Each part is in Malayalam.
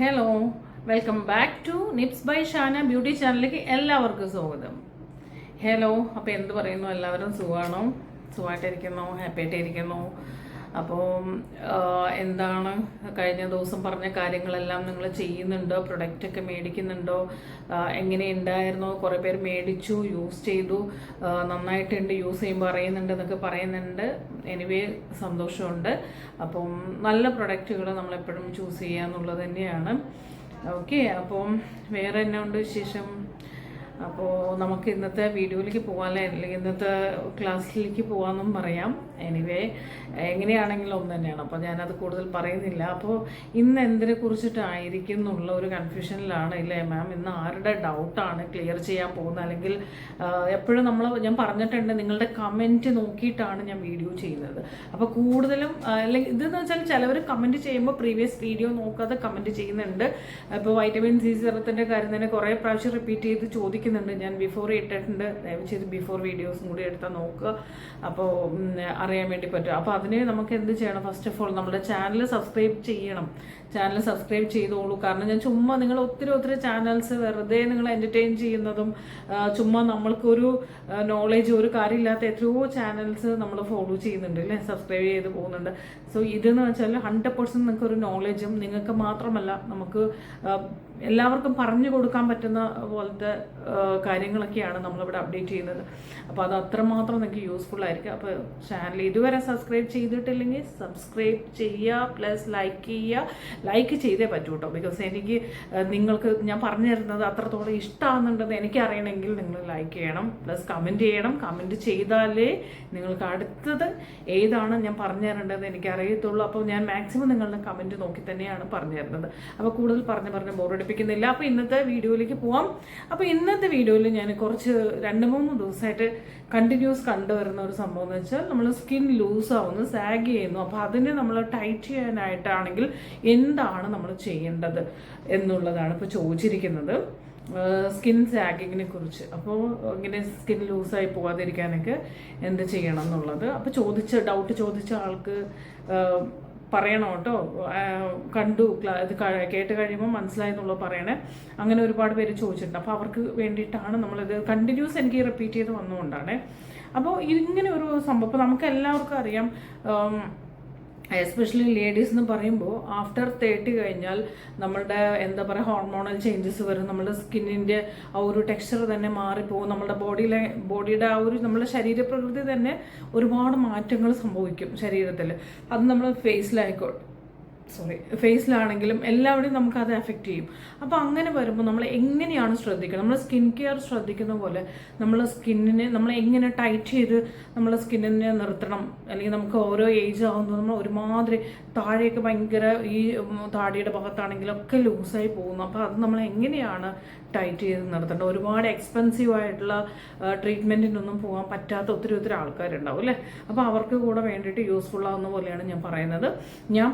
Hello welcome back to nips by Shana beauty ചാനലിലേക്ക് എല്ലാവർക്കും സ്വാഗതം. ഹലോ അപ്പോൾ എന്ത് പറയുന്നു? എല്ലാവരും സുഖമാണോ സുഖമായിട്ടിരിക്കുന്നു? ഹാപ്പി ആയിട്ടിരിക്കുന്നു? അപ്പോൾ എന്താണ് കഴിഞ്ഞ ദിവസം പറഞ്ഞ കാര്യങ്ങളെല്ലാം നിങ്ങൾ ചെയ്യുന്നുണ്ടോ? പ്രൊഡക്റ്റ് ഒക്കെ മേടിക്കുന്നുണ്ടോ? എങ്ങനെ ഉണ്ടായിരുന്നോ? കുറേ പേര് മേടിച്ചു യൂസ് ചെയ്തു. നന്നായിട്ടുണ്ട് യൂസ് ചെയ്യുമ്പോൾ അറിയുന്നുണ്ട് എന്നൊക്കെ പറയുന്നുണ്ട്. എനിവേ സന്തോഷമുണ്ട്. അപ്പം നല്ല പ്രൊഡക്റ്റുകൾ നമ്മളെപ്പോഴും ചൂസ് ചെയ്യുക എന്നുള്ളത് തന്നെയാണ്. ഓക്കെ അപ്പം വേറെ എന്നാ ഉണ്ട് വിശേഷം? അപ്പോൾ നമുക്ക് ഇന്നത്തെ വീഡിയോയിലേക്ക് പോകാനല്ലേ അല്ലെങ്കിൽ ഇന്നത്തെ ക്ലാസ്സിലേക്ക് പോകാമെന്നും പറയാം. എനിവേ എങ്ങനെയാണെങ്കിലും ഒന്ന് തന്നെയാണ്. അപ്പോൾ ഞാനത് കൂടുതൽ പറയുന്നില്ല. അപ്പോൾ ഇന്ന് എന്തിനെ കുറിച്ചിട്ടായിരിക്കും എന്നുള്ള ഒരു കൺഫ്യൂഷനിലാണ് ഇല്ലേ മാം ഇന്ന് ആരുടെ ഡൗട്ടാണ് ക്ലിയർ ചെയ്യാൻ പോകുന്നത്? അല്ലെങ്കിൽ എപ്പോഴും നമ്മൾ ഞാൻ പറഞ്ഞിട്ടുണ്ട് നിങ്ങളുടെ കമന്റ് നോക്കിയിട്ടാണ് ഞാൻ വീഡിയോ ചെയ്യുന്നത്. അപ്പോൾ കൂടുതലും അല്ലെങ്കിൽ ഇതെന്ന് വെച്ചാൽ ചിലവർ കമന്റ് ചെയ്യുമ്പോൾ പ്രീവിയസ് വീഡിയോ നോക്കാതെ കമന്റ് ചെയ്യുന്നുണ്ട്. ഇപ്പോൾ വൈറ്റമിൻ സി സിറത്തിന്റെ കാര്യം തന്നെ കുറേ പ്രാവശ്യം റിപ്പീറ്റ് ചെയ്ത് ചോദിക്കുന്നുണ്ട് ഞാൻ ബിഫോർ ഇട്ടിട്ടുണ്ട്. ദയവചെയ്ത് ബിഫോർ വീഡിയോസും കൂടി എടുത്താൽ നോക്കുക അപ്പോൾ അറിയാൻ വേണ്ടി പറ്റും. അപ്പോൾ അതിന് നമുക്ക് എന്ത് ചെയ്യണം? ഫസ്റ്റ് ഓഫ് ഓൾ നമ്മുടെ ചാനൽ സബ്സ്ക്രൈബ് ചെയ്യണം. ചാനൽ സബ്സ്ക്രൈബ് ചെയ്തോളൂ. കാരണം ഞാൻ ചുമ്മാ നിങ്ങൾ ഒത്തിരി ഒത്തിരി ചാനൽസ് വെറുതെ നിങ്ങൾ എന്റർടൈൻ ചെയ്യുന്നതും ചുമ്മാ നമ്മൾക്കൊരു നോളേജ് ഒരു കാര്യമില്ലാത്ത എത്രയോ ചാനൽസ് നമ്മൾ ഫോളോ ചെയ്യുന്നുണ്ട് അല്ലേ? സബ്സ്ക്രൈബ് ചെയ്ത് പോകുന്നുണ്ട്. സോ ഇതെന്ന് വെച്ചാൽ ഹൺഡ്രഡ് പെർസെന്റ് നിങ്ങൾക്ക് ഒരു നോളേജും നിങ്ങൾക്ക് മാത്രമല്ല നമുക്ക് എല്ലാവർക്കും പറഞ്ഞു കൊടുക്കാൻ പറ്റുന്ന പോലത്തെ കാര്യങ്ങളൊക്കെയാണ് നമ്മളിവിടെ അപ്ഡേറ്റ് ചെയ്യുന്നത്. അപ്പോൾ അത് അത്രമാത്രം നിങ്ങൾക്ക് യൂസ്ഫുൾ ആയിരിക്കും. അപ്പോൾ ചാനൽ ഇതുവരെ സബ്സ്ക്രൈബ് ചെയ്തിട്ടില്ലെങ്കിൽ സബ്സ്ക്രൈബ് ചെയ്യുക പ്ലസ് ലൈക്ക് ചെയ്യുക ലൈക്ക് ചെയ്തേ പറ്റൂ കേട്ടോ ബിക്കോസ് എനിക്ക് നിങ്ങൾക്ക് ഞാൻ പറഞ്ഞു തരുന്നത് അത്രത്തോളം ഇഷ്ടമാകുന്നുണ്ടെന്ന് എനിക്ക് അറിയണമെങ്കിൽ നിങ്ങൾ ലൈക്ക് ചെയ്യണം. പ്ലസ് കമന്റ് ചെയ്യണം. കമന്റ് ചെയ്താലേ നിങ്ങൾക്ക് അടുത്തത് ഏതാണ് ഞാൻ പറഞ്ഞു തരേണ്ടതെന്ന് എനിക്ക് അറിയത്തുള്ളൂ അപ്പോൾ ഞാൻ മാക്സിമം നിങ്ങളുടെ കമന്റ് നോക്കി തന്നെയാണ് പറഞ്ഞു തരുന്നത്. അപ്പോൾ കൂടുതൽ പറഞ്ഞ് പറഞ്ഞ് ബോറടിപ്പിക്കുന്നില്ല അപ്പോൾ ഇന്നത്തെ വീഡിയോയിലേക്ക് പോവാം. അപ്പോൾ ഇന്നത്തെ വീഡിയോയിൽ ഞാൻ കുറച്ച് രണ്ട് മൂന്ന് ദിവസമായിട്ട് കണ്ടിന്യൂസ് കണ്ടുവരുന്ന ഒരു സംഭവം എന്ന് വെച്ചാൽ നമ്മൾ സ്കിൻ ലൂസ് ആവുന്നു സാഗ് ചെയ്യുന്നു. അപ്പോൾ അതിനെ നമ്മൾ ടൈറ്റ് ചെയ്യാനായിട്ടാണെങ്കിൽ എന്താണ് നമ്മൾ ചെയ്യേണ്ടത് എന്നുള്ളതാണ് ഇപ്പോൾ ചോദിച്ചിരിക്കുന്നത്. സ്കിൻ സാഗിങ്ങിനെ കുറിച്ച്. അപ്പോൾ ഇങ്ങനെ സ്കിൻ ലൂസായി പോകാതിരിക്കാനൊക്കെ എന്ത് ചെയ്യണം എന്നുള്ളത്. അപ്പോൾ ചോദിച്ച ഡൗട്ട് ചോദിച്ച ആൾക്ക് പറയണം കേട്ടോ. കണ്ടു ഇത് കേട്ട് കഴിയുമ്പോൾ മനസ്സിലായെന്നുള്ളത് പറയണേ. അങ്ങനെ ഒരുപാട് പേര് ചോദിച്ചിട്ടുണ്ട്. അപ്പോൾ അവർക്ക് വേണ്ടിയിട്ടാണ് നമ്മളിത് കണ്ടിന്യൂസ് എനിക്ക് റിപ്പീറ്റ് ചെയ്ത് വന്നുകൊണ്ടാണ് അപ്പോൾ ഇങ്ങനെ ഒരു സംഭവം നമുക്ക് എല്ലാവർക്കും അറിയാം. എസ്പെഷ്യലി ലേഡീസ് എന്ന് പറയുമ്പോൾ ആഫ്റ്റർ തേർട്ടി കഴിഞ്ഞാൽ നമ്മളുടെ എന്താ പറയുക ഹോർമോണൽ ചേഞ്ചസ് വരും. നമ്മുടെ സ്കിന്നിന്റെ ആ ഒരു ടെക്സ്ചർ തന്നെ മാറിപ്പോകും നമ്മുടെ ബോഡിയിലെ ബോഡിയുടെ ആ ഒരു നമ്മുടെ ശരീരപ്രകൃതി തന്നെ ഒരുപാട് മാറ്റങ്ങൾ സംഭവിക്കും ശരീരത്തിൽ അത് നമ്മൾ ഫേസിലായിക്കോട്ടെ സോറി ഫേസിലാണെങ്കിലും എല്ലാവരെയും നമുക്ക് അത് എഫക്റ്റ് ചെയ്യും. അപ്പോൾ അങ്ങനെ വരുമ്പോൾ നമ്മൾ എങ്ങനെയാണ് ശ്രദ്ധിക്കുക നമ്മൾ സ്കിൻ കെയർ ശ്രദ്ധിക്കുന്ന പോലെ നമ്മൾ സ്കിന്നിനെ നമ്മൾ എങ്ങനെ ടൈറ്റ് ചെയ്ത് നമ്മളെ സ്കിന്നിനെ നിർത്തണം? അല്ലെങ്കിൽ നമുക്ക് ഓരോ ഏജ് ആകുമ്പോൾ നമ്മൾ ഒരുമാതിരി താഴെയൊക്കെ ഭയങ്കര ഈ താടിയുടെ ഭാഗത്താണെങ്കിലും ഒക്കെ ലൂസായി പോകുന്നു. അപ്പോൾ അത് നമ്മൾ എങ്ങനെയാണ് ടൈറ്റ് ചെയ്ത് നിർത്തേണ്ടത്? ഒരുപാട് എക്സ്പെൻസീവ് ആയിട്ടുള്ള ട്രീറ്റ്മെന്റിനൊന്നും പോകാൻ പറ്റാത്ത ഒത്തിരി ഒത്തിരി ആൾക്കാരുണ്ടാവും അല്ലേ? അപ്പോൾ അവർക്ക് കൂടെ വേണ്ടിയിട്ട് യൂസ്ഫുൾ ആവുന്ന പോലെയാണ് ഞാൻ പറയുന്നത്. ഞാൻ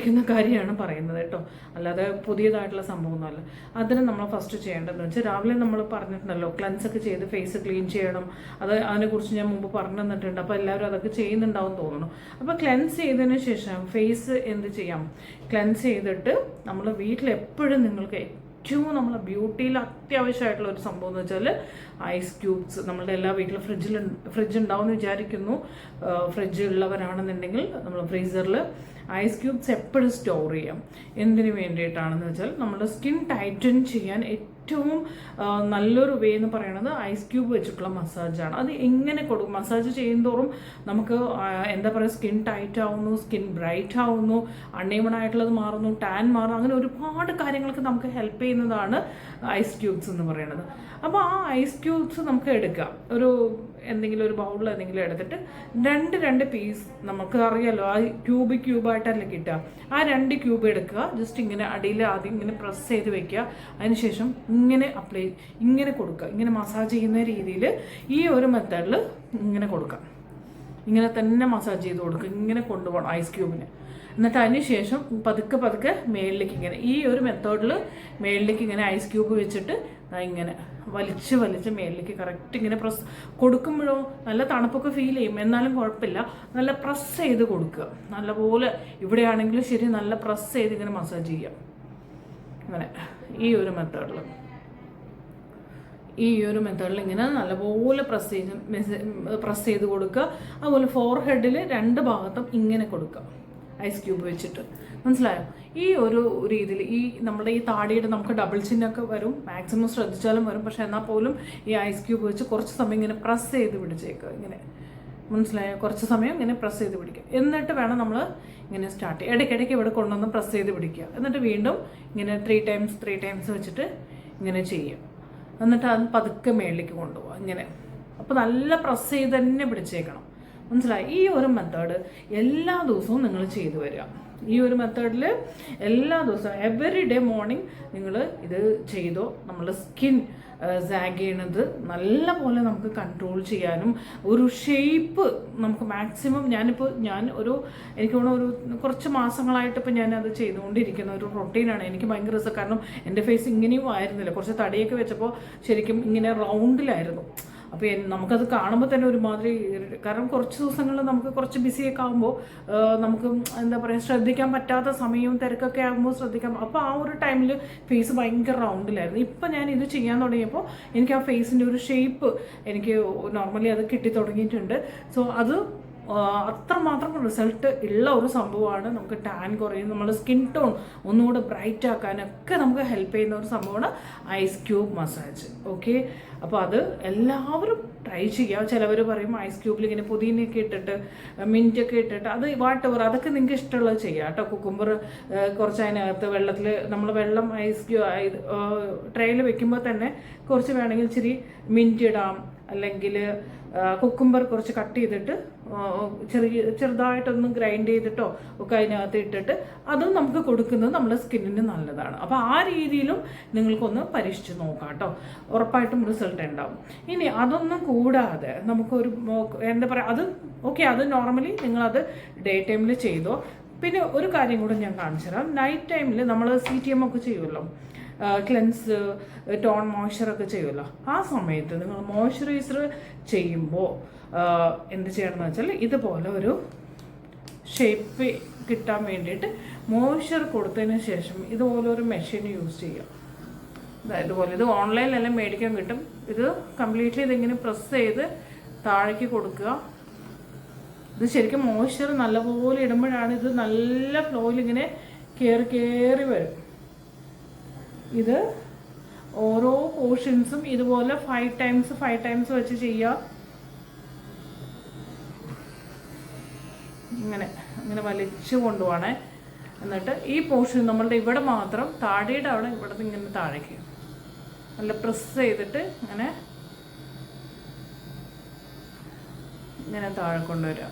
പരീക്ഷിച്ചുകൊണ്ടിരിക്കുന്ന കാര്യമാണ് പറയുന്നത് കേട്ടോ. അല്ലാതെ പുതിയതായിട്ടുള്ള സംഭവമൊന്നുമല്ല. അതിന് നമ്മൾ ഫസ്റ്റ് ചെയ്യേണ്ടതെന്ന് വെച്ചാൽ രാവിലെ നമ്മൾ പറഞ്ഞിട്ടുണ്ടല്ലോ ക്ലൻസ് ഒക്കെ ചെയ്ത് ഫേസ് ക്ലീൻ ചെയ്യണം. അത് അതിനെക്കുറിച്ച് ഞാൻ മുമ്പ് പറഞ്ഞു തന്നിട്ടുണ്ട്. അപ്പോൾ എല്ലാവരും അതൊക്കെ ചെയ്യുന്നുണ്ടാവും തോന്നുന്നു. അപ്പോൾ ക്ലെൻസ് ചെയ്തതിന് ശേഷം ഫേസ് എന്ത് ചെയ്യാം? ക്ലെൻസ് ചെയ്തിട്ട് നമ്മൾ വീട്ടിൽ എപ്പോഴും നിങ്ങൾക്ക് ഏറ്റവും നമ്മളെ ബ്യൂട്ടിയിൽ അത്യാവശ്യമായിട്ടുള്ള ഒരു സംഭവം എന്ന് വെച്ചാൽ ഐസ് ക്യൂബ്സ് നമ്മളുടെ എല്ലാ വീട്ടിലും ഫ്രിഡ്ജിൽ ഫ്രിഡ്ജ് ഉണ്ടാവുമെന്ന് വിചാരിക്കുന്നു. ഫ്രിഡ്ജ് ഉള്ളവരാണെന്നുണ്ടെങ്കിൽ നമ്മൾ ഫ്രീസറിൽ ഐസ് ക്യൂബ്സ് എപ്പോഴും സ്റ്റോർ ചെയ്യാം. എന്തിനു വേണ്ടിയിട്ടാണെന്ന് വെച്ചാൽ നമ്മുടെ സ്കിൻ ടൈറ്റൻ ചെയ്യാൻ ഏറ്റവും ആ, നല്ലൊരു വേ എന്ന് പറയുന്നത് ഐസ് ക്യൂബ് വെച്ചിട്ടുള്ള മസാജാണ് അത് എങ്ങനെ കൊടുക്കും? മസാജ് ചെയ്യുന്നതോറും നമുക്ക് എന്താ പറയുക സ്കിൻ ടൈറ്റ് ആവുന്നു സ്കിൻ ബ്രൈറ്റ് ആവുന്നു അൺഈവൺ ആയിട്ടുള്ളത് മാറുന്നു ടാൻ മാറുന്നു അങ്ങനെ ഒരുപാട് കാര്യങ്ങൾക്ക് നമുക്ക് ഹെൽപ്പ് ചെയ്യുന്നതാണ് ഐസ് ക്യൂബ്സ് എന്ന് പറയുന്നത് അപ്പോൾ ആ ഐസ് ക്യൂബ്സ് നമുക്ക് എടുക്കാം. ഒരു എന്തെങ്കിലും ഒരു ബൗളിൽ എന്തെങ്കിലും എടുത്തിട്ട് രണ്ട് രണ്ട് പീസ് നമുക്ക് അറിയാലോ ആ ക്യൂബ് ക്യൂബായിട്ടല്ലേ കിട്ടുക. ആ രണ്ട് ക്യൂബ് എടുക്കുക ജസ്റ്റ് ഇങ്ങനെ അടിയിൽ ആദ്യം ഇങ്ങനെ പ്രസ് ചെയ്ത് വെക്കുക. അതിനുശേഷം ഇങ്ങനെ അപ്ലൈ ഇങ്ങനെ കൊടുക്കുക. ഇങ്ങനെ മസാജ് ചെയ്യുന്ന രീതിയിൽ ഈ ഒരു മെത്തേഡിൽ ഇങ്ങനെ കൊടുക്കാം ഇങ്ങനെ തന്നെ മസാജ് ചെയ്ത് കൊടുക്കുക. ഇങ്ങനെ കൊണ്ടുപോകണം ഐസ് ക്യൂബിന് എന്നിട്ട് അതിന് ശേഷം പതുക്കെ പതുക്കെ മേളിലേക്ക് ഇങ്ങനെ ഈ ഒരു മെത്തേഡിൽ മേളിലേക്ക് ഇങ്ങനെ ഐസ് ക്യൂബ് വെച്ചിട്ട് ഇങ്ങനെ വലിച്ച് വലിച്ച് മേലിലേക്ക് കറക്റ്റ് ഇങ്ങനെ പ്രസ് കൊടുക്കുമ്പോഴോ നല്ല തണുപ്പൊക്കെ ഫീൽ ചെയ്യും. എന്നാലും കുഴപ്പമില്ല. നല്ല പ്രസ് ചെയ്ത് കൊടുക്കുക. നല്ലപോലെ ഇവിടെയാണെങ്കിലും ശരി നല്ല പ്രസ് ചെയ്ത് ഇങ്ങനെ മസാജ് ചെയ്യാം. അങ്ങനെ. ഈ ഒരു മെത്തേഡിൽ ഈ ഒരു മെത്തേഡിൽ ഇങ്ങനെ നല്ലപോലെ പ്രസ് ചെയ്ത് പ്രസ് ചെയ്ത് കൊടുക്കുക. അതുപോലെ ഫോർ ഹെഡിൽ രണ്ട് ഭാഗത്തും ഇങ്ങനെ കൊടുക്കുക. ഐസ് ക്യൂബ് വെച്ചിട്ട്. മനസ്സിലായോ? ഈ ഒരു രീതിയിൽ ഈ നമ്മുടെ ഈ താടിയുടെ നമുക്ക് ഡബിൾ ചിന്നൊക്കെ വരും മാക്സിമം ശ്രദ്ധിച്ചാലും വരും പക്ഷെ എന്നാൽ പോലും ഈ ഐസ് ക്യൂബ് വെച്ച് കുറച്ച് സമയം ഇങ്ങനെ പ്രസ് ചെയ്ത് പിടിച്ചേക്കുക ഇങ്ങനെ. മനസ്സിലായോ? കുറച്ച് സമയം ഇങ്ങനെ പ്രസ് ചെയ്ത് പിടിക്കുക എന്നിട്ട് വേണം നമ്മൾ ഇങ്ങനെ സ്റ്റാർട്ട് ചെയ്യുക ഇടയ്ക്കിടയ്ക്ക് ഇവിടെ കൊണ്ടുവന്ന് പ്രസ് ചെയ്ത് പിടിക്കുക. എന്നിട്ട് വീണ്ടും ഇങ്ങനെ ത്രീ ടൈംസ് ത്രീ ടൈംസ് വെച്ചിട്ട് ഇങ്ങനെ ചെയ്യുക എന്നിട്ട് അത് പതുക്കെ മേളിലേക്ക് കൊണ്ടുപോകുക ഇങ്ങനെ. അപ്പോൾ നല്ല പ്രസ് ചെയ്ത് തന്നെ പിടിച്ചേക്കണം. മനസ്സിലായി? ഈ ഒരു മെത്തേഡ് എല്ലാ ദിവസവും നിങ്ങൾ ചെയ്തു വരിക. ഈ ഒരു മെത്തേഡിൽ എല്ലാ ദിവസവും എവറി ഡേ മോർണിംഗ് നിങ്ങൾ ഇത് ചെയ്തോ നമ്മുടെ സ്കിൻ സാഗ് ചെയ്യണത് നല്ല പോലെ നമുക്ക് കൺട്രോൾ ചെയ്യാനും ഒരു ഷേപ്പ് നമുക്ക് മാക്സിമം ഞാനിപ്പോൾ ഞാൻ ഒരു എനിക്ക് തോന്നുന്നു ഒരു കുറച്ച് മാസങ്ങളായിട്ട് ഇപ്പോൾ ഞാനത് ചെയ്തുകൊണ്ടിരിക്കുന്ന ഒരു റൊട്ടീനാണ് എനിക്ക് ഭയങ്കര രസം. കാരണം എന്റെ ഫേസ് ഇങ്ങനെയും ആയിരുന്നില്ല. കുറച്ച് തടിയൊക്കെ വെച്ചപ്പോൾ ശരിക്കും ഇങ്ങനെ റൗണ്ടിലായിരുന്നു അപ്പോൾ നമുക്കത് കാണുമ്പോൾ തന്നെ ഒരുമാതിരി കാരണം കുറച്ച് ദിവസങ്ങളിൽ നമുക്ക് കുറച്ച് ബിസിയൊക്കെ ആകുമ്പോൾ നമുക്ക് എന്താ പറയുക ശ്രദ്ധിക്കാൻ പറ്റാത്ത സമയവും തിരക്കൊക്കെ ആകുമ്പോൾ ശ്രദ്ധിക്കാം. അപ്പോൾ ആ ഒരു ടൈമിൽ ഫേസ് ഭയങ്കര റൗണ്ടിലായിരുന്നു. ഇപ്പം ഞാൻ ഇത് ചെയ്യാൻ തുടങ്ങിയപ്പോൾ എനിക്ക് ആ ഫേസിന്റെ ഒരു ഷേപ്പ് എനിക്ക് നോർമലി അത് കിട്ടി തുടങ്ങിയിട്ടുണ്ട്. സോ അത് അത്രമാത്രം റിസൾട്ട് ഉള്ള ഒരു സംഭവമാണ് നമുക്ക് ടാൻ കുറയും. നമ്മുടെ സ്കിൻ ടോൺ ഒന്നുകൂടെ ബ്രൈറ്റ് ആക്കാനൊക്കെ നമുക്ക് ഹെൽപ്പ് ചെയ്യുന്ന ഒരു സംഭവമാണ് ഐസ് ക്യൂബ് മസാജ് ഓക്കെ അപ്പോൾ അത് എല്ലാവരും ട്രൈ ചെയ്യുക. ചിലവർ പറയും ഐസ് ക്യൂബിൽ ഇങ്ങനെ പുതിനയൊക്കെ ഇട്ടിട്ട് മിന്റൊക്കെ ഇട്ടിട്ട് അത് വാട്ടവർ അതൊക്കെ നിങ്ങൾക്ക് ഇഷ്ടമുള്ളത് ചെയ്യാം കേട്ടോ. കുക്കുംബർ കുറച്ച് അതിനകത്ത് വെള്ളത്തിൽ നമ്മൾ വെള്ളം ഐസ് ക്യൂ ട്രെയിൽ വെക്കുമ്പോൾ തന്നെ കുറച്ച് വേണമെങ്കിൽ ഇച്ചിരി മിന്റ് ഇടാം. അല്ലെങ്കിൽ കുക്കുംബർ കുറച്ച് കട്ട് ചെയ്തിട്ട് ചെറിയ ചെറുതായിട്ടൊന്ന് ഗ്രൈൻഡ് ചെയ്തിട്ടോ ഒക്കെ അതിനകത്ത് ഇട്ടിട്ട് അതും നമുക്ക് കൊടുക്കുന്നത് നമ്മുടെ സ്കിന്നിന് നല്ലതാണ്. അപ്പോൾ ആ രീതിയിലും നിങ്ങൾക്കൊന്ന് പരീക്ഷിച്ച് നോക്കാം കേട്ടോ ഉറപ്പായിട്ടും റിസൾട്ട് ഉണ്ടാവും. ഇനി അതൊന്നും കൂടാതെ നമുക്കൊരു എന്താ പറയുക അത് ഓക്കെ അത് നോർമലി നിങ്ങളത് ഡേ ടൈമിൽ ചെയ്തോ. പിന്നെ ഒരു കാര്യം കൂടെ ഞാൻ കാണിച്ചു തരാം നൈറ്റ് ടൈമിൽ നമ്മൾ സി ടി എം ഒക്കെ ചെയ്യുമല്ലോ. ക്ലെൻസ് ടോൺ മോയ്സ്ചറൊക്കെ ചെയ്യുമല്ലോ ആ സമയത്ത് നിങ്ങൾ മോയ്സ്ചറൈസർ ചെയ്യുമ്പോൾ എന്ത് ചെയ്യണമെന്ന് വെച്ചാൽ ഇതുപോലെ ഒരു ഷേപ്പ് കിട്ടാൻ വേണ്ടിയിട്ട് മോയ്സ്ചർ കൊടുത്തതിന് ശേഷം ഇതുപോലെ ഒരു മെഷീൻ യൂസ് ചെയ്യുക. ഇതുപോലെ ഇത് ഓൺലൈനിലെല്ലാം മേടിക്കാൻ കിട്ടും. ഇത് കംപ്ലീറ്റ്ലി ഇതിങ്ങനെ പ്രസ് ചെയ്ത് താഴേക്ക് കൊടുക്കുക. ഇത് ശരിക്കും മോയ്സ്ചർ നല്ലപോലെ ഇടുമ്പോഴാണ് ഇത് നല്ല ഫ്ലോയിൽ ഇങ്ങനെ കയറി കയറി വരും. ഇത് ഓരോ പോർഷൻസും ഇതുപോലെ ഫൈവ് ടൈംസ് ഫൈവ് ടൈംസ് വെച്ച് ചെയ്യുക ഇങ്ങനെ ഇങ്ങനെ വലിച്ചു കൊണ്ടുപോകണേ. എന്നിട്ട് ഈ പോർഷൻ നമ്മളുടെ ഇവിടെ മാത്രം താടിയുടെ അവിടെ ഇവിടെ ഇങ്ങനെ താഴേക്ക്. നല്ല പ്രസ് ചെയ്തിട്ട് ഇങ്ങനെ ഇങ്ങനെ താഴെ കൊണ്ടുവരിക.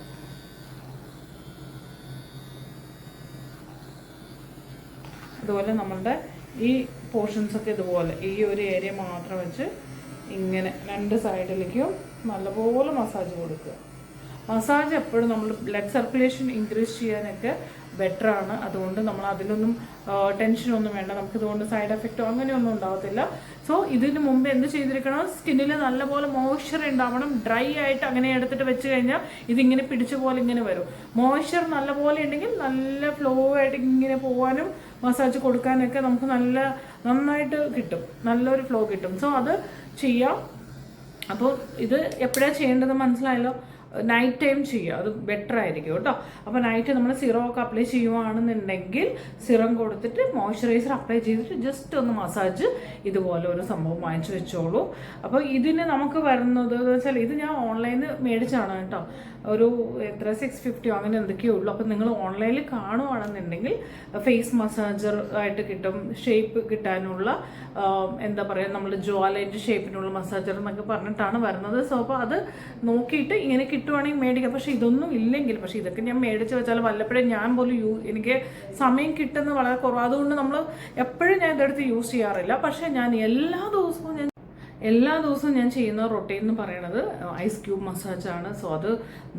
അതുപോലെ നമ്മളുടെ ഈ പോർഷൻസൊക്കെ ഇതുപോലെ ഈ ഒരു ഏരിയ മാത്രം വെച്ച് ഇങ്ങനെ രണ്ട് സൈഡിലേക്കും നല്ലപോലെ മസാജ് കൊടുക്കുക. മസാജ് എപ്പോഴും നമ്മൾ ബ്ലഡ് സർക്കുലേഷൻ ഇൻക്രീസ് ചെയ്യാനൊക്കെ ബെറ്റർ ആണ്. അതുകൊണ്ട് നമ്മൾ അതിലൊന്നും ടെൻഷനൊന്നും വേണ്ട. നമുക്ക് ഇതുകൊണ്ട് സൈഡ് എഫക്റ്റോ അങ്ങനെയൊന്നും ഉണ്ടാവത്തില്ല. സോ ഇതിന് മുമ്പ് എന്ത് ചെയ്തിരിക്കണം? സ്കിന്നിൽ നല്ലപോലെ മോയ്സ്ചർ ഉണ്ടാവണം. ഡ്രൈ ആയിട്ട് അങ്ങനെ എടുത്തിട്ട് വെച്ച് കഴിഞ്ഞാൽ ഇതിങ്ങനെ പിടിച്ച പോലെ ഇങ്ങനെ വരും. മോയ്സ്ചർ നല്ലപോലെ ഉണ്ടെങ്കിൽ നല്ല ഫ്ലോ ആയിട്ട് ഇങ്ങനെ പോകാനും മസാജ് കൊടുക്കാനൊക്കെ നമുക്ക് നല്ല നന്നായിട്ട് കിട്ടും. നല്ലൊരു ഫ്ലോ കിട്ടും. സോ അത് ചെയ്യാം. അപ്പോൾ ഇത് എപ്പോഴാണ് ചെയ്യേണ്ടത് മനസ്സിലായല്ലോ? നൈറ്റ് ടൈം ചെയ്യുക. അത് ബെറ്റർ ആയിരിക്കും കേട്ടോ. അപ്പോൾ നൈറ്റ് നമ്മൾ സിറം ഒക്കെ അപ്ലൈ ചെയ്യുവാണെന്നുണ്ടെങ്കിൽ സിറം കൊടുത്തിട്ട് മോയ്സ്ചറൈസർ അപ്ലൈ ചെയ്തിട്ട് ജസ്റ്റ് ഒന്ന് മസാജ് ഇതുപോലെ ഒരു സംഭവം വാങ്ങിച്ചു വെച്ചോളൂ. അപ്പോൾ ഇതിന് നമുക്ക് വരുന്നത് എന്ന് വെച്ചാൽ ഇത് ഞാൻ ഓൺലൈനിൽ മേടിച്ചാണ് കേട്ടോ. ഒരു എത്ര സിക്സ് ഫിഫ്റ്റിയോ അങ്ങനെ എന്തൊക്കെയോ ഉള്ളൂ. അപ്പോൾ നിങ്ങൾ ഓൺലൈനിൽ കാണുവാണെന്നുണ്ടെങ്കിൽ ഫേസ് മസാജർ ആയിട്ട് കിട്ടും ഷേപ്പ് കിട്ടാനുള്ള എന്താ പറയുക നമ്മൾ ജോലൈറ്റ് ഷേപ്പിനുള്ള മസാജർ എന്നൊക്കെ പറഞ്ഞിട്ടാണ് വരുന്നത്. സോ അപ്പോൾ അത് നോക്കിയിട്ട് ഇങ്ങനെ കിട്ടുവാണെങ്കിൽ മേടിക്കാം. പക്ഷേ ഇതൊന്നും ഇല്ലെങ്കിൽ പക്ഷേ ഇതൊക്കെ ഞാൻ മേടിച്ച് വെച്ചാൽ വല്ലപ്പോഴും ഞാൻ പോലും യൂ എനിക്ക് സമയം കിട്ടുന്നത് വളരെ കുറവ്. അതുകൊണ്ട് നമ്മൾ എപ്പോഴും ഞാൻ ഇതെടുത്ത് യൂസ് ചെയ്യാറില്ല. പക്ഷേ ഞാൻ എല്ലാ ദിവസവും ഞാൻ എല്ലാ ദിവസവും ഞാൻ ചെയ്യുന്ന റൊട്ടീൻ എന്ന് പറയുന്നത് ഐസ് ക്യൂബ് മസാജ് ആണ്. സോ അത്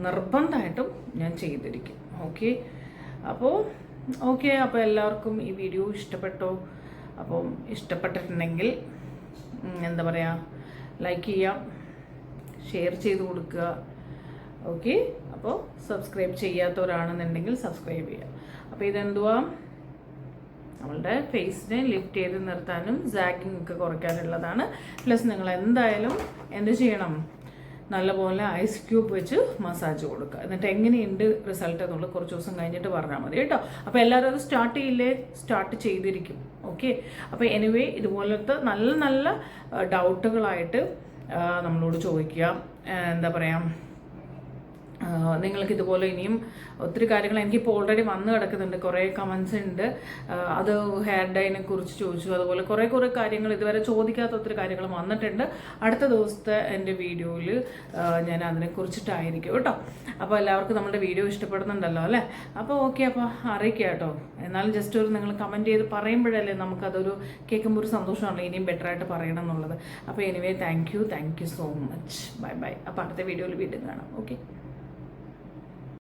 നിർബന്ധമായിട്ടും ഞാൻ ചെയ്തിരിക്കും. ഓക്കെ അപ്പോൾ ഓക്കെ അപ്പോൾ എല്ലാവർക്കും ഈ വീഡിയോ ഇഷ്ടപ്പെട്ടോ? അപ്പം ഇഷ്ടപ്പെട്ടിട്ടുണ്ടെങ്കിൽ എന്താ പറയുക ലൈക്ക് ചെയ്യാം ഷെയർ ചെയ്ത് കൊടുക്കുക. ഓക്കെ അപ്പോൾ സബ്സ്ക്രൈബ് ചെയ്യാത്തവരാണെന്നുണ്ടെങ്കിൽ സബ്സ്ക്രൈബ് ചെയ്യാം അപ്പോൾ ഇതെന്തുവാ? നമ്മളുടെ ഫേസിനെ ലിഫ്റ്റ് ചെയ്ത് നിർത്താനും സാഗിങ് ഒക്കെ കുറയ്ക്കാനുള്ളതാണ്. പ്ലസ് നിങ്ങൾ എന്തായാലും എന്ത് ചെയ്യണം? നല്ലപോലെ ഐസ് ക്യൂബ് വെച്ച് മസാജ് കൊടുക്കുക. എന്നിട്ട് എങ്ങനെയുണ്ട് റിസൾട്ട് എന്നുള്ളത് കുറച്ച് ദിവസം കഴിഞ്ഞിട്ട് പറഞ്ഞാൽ മതി കേട്ടോ. അപ്പോൾ എല്ലാവരും അത് സ്റ്റാർട്ട് ചെയ്യില്ലേ? സ്റ്റാർട്ട് ചെയ്തിരിക്കും. ഓക്കെ അപ്പോൾ എനിവേ ഇതുപോലത്തെ നല്ല നല്ല ഡൗട്ടുകളായിട്ട് നമ്മളോട് ചോദിക്കുക. എന്താ പറയുക നിങ്ങൾക്ക് ഇതുപോലെ ഇനിയും ഒത്തിരി കാര്യങ്ങൾ എനിക്കിപ്പോൾ ഓൾറെഡി വന്ന് കിടക്കുന്നുണ്ട്. കുറേ കമൻസ് ഉണ്ട്. അത് ഹെയർ ഡൈനെ കുറിച്ച് ചോദിച്ചു. അതുപോലെ കുറേ കുറേ കാര്യങ്ങൾ ഇതുവരെ ചോദിക്കാത്ത ഒത്തിരി കാര്യങ്ങൾ വന്നിട്ടുണ്ട്. അടുത്ത ദിവസത്തെ എന്റെ വീഡിയോയിൽ ഞാൻ അതിനെക്കുറിച്ചിട്ടായിരിക്കും കേട്ടോ. അപ്പോൾ എല്ലാവർക്കും നമ്മുടെ വീഡിയോ ഇഷ്ടപ്പെടുന്നുണ്ടല്ലോ അല്ലേ? അപ്പോൾ ഓക്കെ അപ്പോൾ അറിയിക്കുക കേട്ടോ. എന്നാലും ജസ്റ്റ് ഒരു നിങ്ങൾ കമന്റ് ചെയ്ത് പറയുമ്പോഴല്ലേ നമുക്കതൊരു കേൾക്കുമ്പോൾ ഒരു സന്തോഷമാണല്ലോ. ഇനിയും ബെറ്റർ ആയിട്ട് പറയണം എന്നുള്ളത്. അപ്പോൾ anyway thank you thank you so much bye bye അപ്പോൾ അടുത്ത വീഡിയോയിൽ വീണ്ടും കാണാം. ഓക്കെ